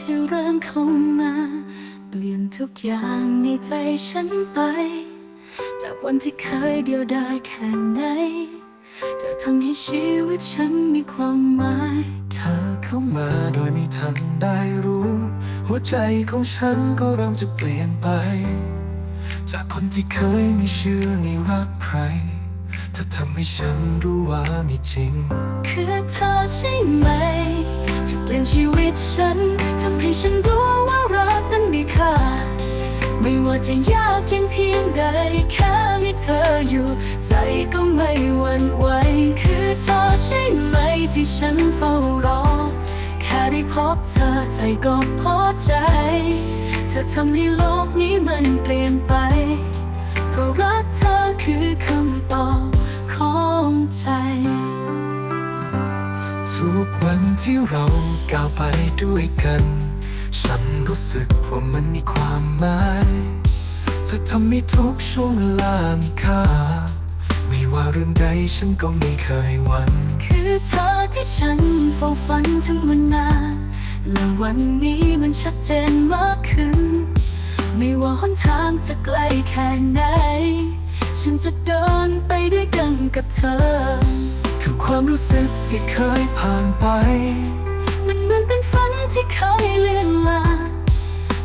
ที่เริ่มเข้ามา เปลี่ยนทุกอย่างในใจฉันไป จากวันที่เคยเดียวดายแค่ไหนเธอทำให้ชีวิตฉันมีความหมาย เธอเข้ามาโดยไม่ทันได้รู้ หัวใจของฉันก็เริ่มจะเปลี่ยนไป จากคนที่เคยไม่เชื่อในรักใครเธอทำให้ฉันรู้ว่ามีจริง คือเธอใช่ไหมที่เปลี่ยนชีวิ ตฉันทำให้ฉันรู้ว่ารักนั้นมีค่า ไม่ว่าจะยากเย็นเพียงใดแค่มีเธออยู่ ใจก็ไม่หวั่นไหวคือเธอใช่ไหมที่ฉันเฝ้ารอ แค่ได้พบเธอใจก็พอใจ เธอทำให้โลกนี้มันเปลี่ยนไป เพราะรักเธอคือคำตอบ วันที่เราก้าวไปด้วยกัน ฉันรู้สึกว่ามันมีความหมายเธอทำให้ทุกช่วงเวลามีค่า ไม่ว่าเรื่องใดฉันก็ไม่เคยหวั่นคือเธอที่ฉันเฝ้าฝันถึงวันนานและวันนี้มันชัดเจนมากขึ้น ไม่ว่าหนทางจะไกลแค่ไหน ฉันจะเดินไปด้วยกันกับเธอ ความรู้สึกที่เคยผ่านไป มันเหมือนเป็นฝันที่เคยเลือนลาง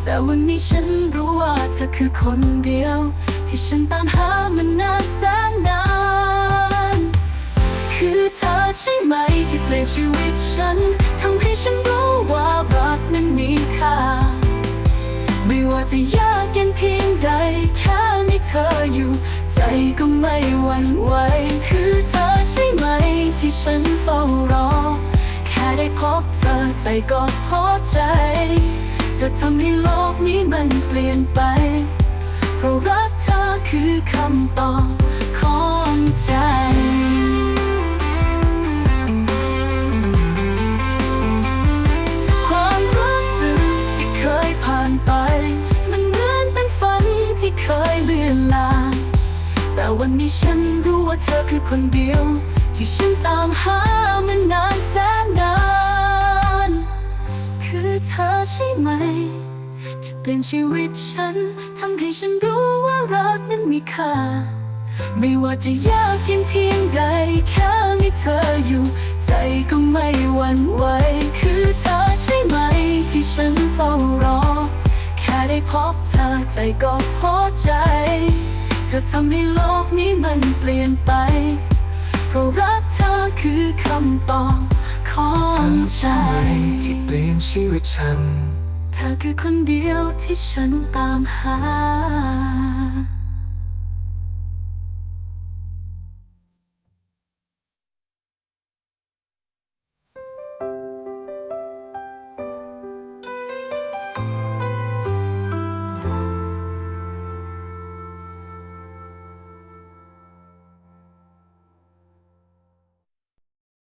แต่วันนี้ฉันรู้ว่าเธอคือคนเดียว ที่ฉันตามหามันนานแสนนาน คือเธอใช่ไหมที่เปลี่ยนชีวิตฉันทำให้ฉันรู้ว่ารักนั้นมีค่า ไม่ว่าจะยากเย็นเพียงใดแค่มีเธออยู่ ใจก็ไม่หวั่นไหว ใจก็พอใจ จะทำให้โลกนี้มันเปลี่ยนไป เพราะรักเธอคือคำตอบของใจความรู้สึกที่เคยผ่านไปมันเหมือนเป็นฝันที่เคยเลือนลางแต่วันนี้ฉันรู้ว่าเธอคือคนเดียว ที่ฉันตามหามันาน เปลี่ยนชีวิตฉันทำให้ฉันรู้ว่ารักนั้นมีค่า ไม่ว่าจะยากเย็นเพียงใดแค่มีเธออยู่ ใจก็ไม่หวั่นไหวคือเธอใช่ไหมที่ฉันเฝ้ารอ แค่ได้พบเธอใจก็พอใจ เธอทำให้โลกนี้มันเปลี่ยนไปเพราะรักเธอคือคำตอบของใจที่เปลี่ยนชีวิตฉัน เธอคือคนเดียวที่ฉันตามหา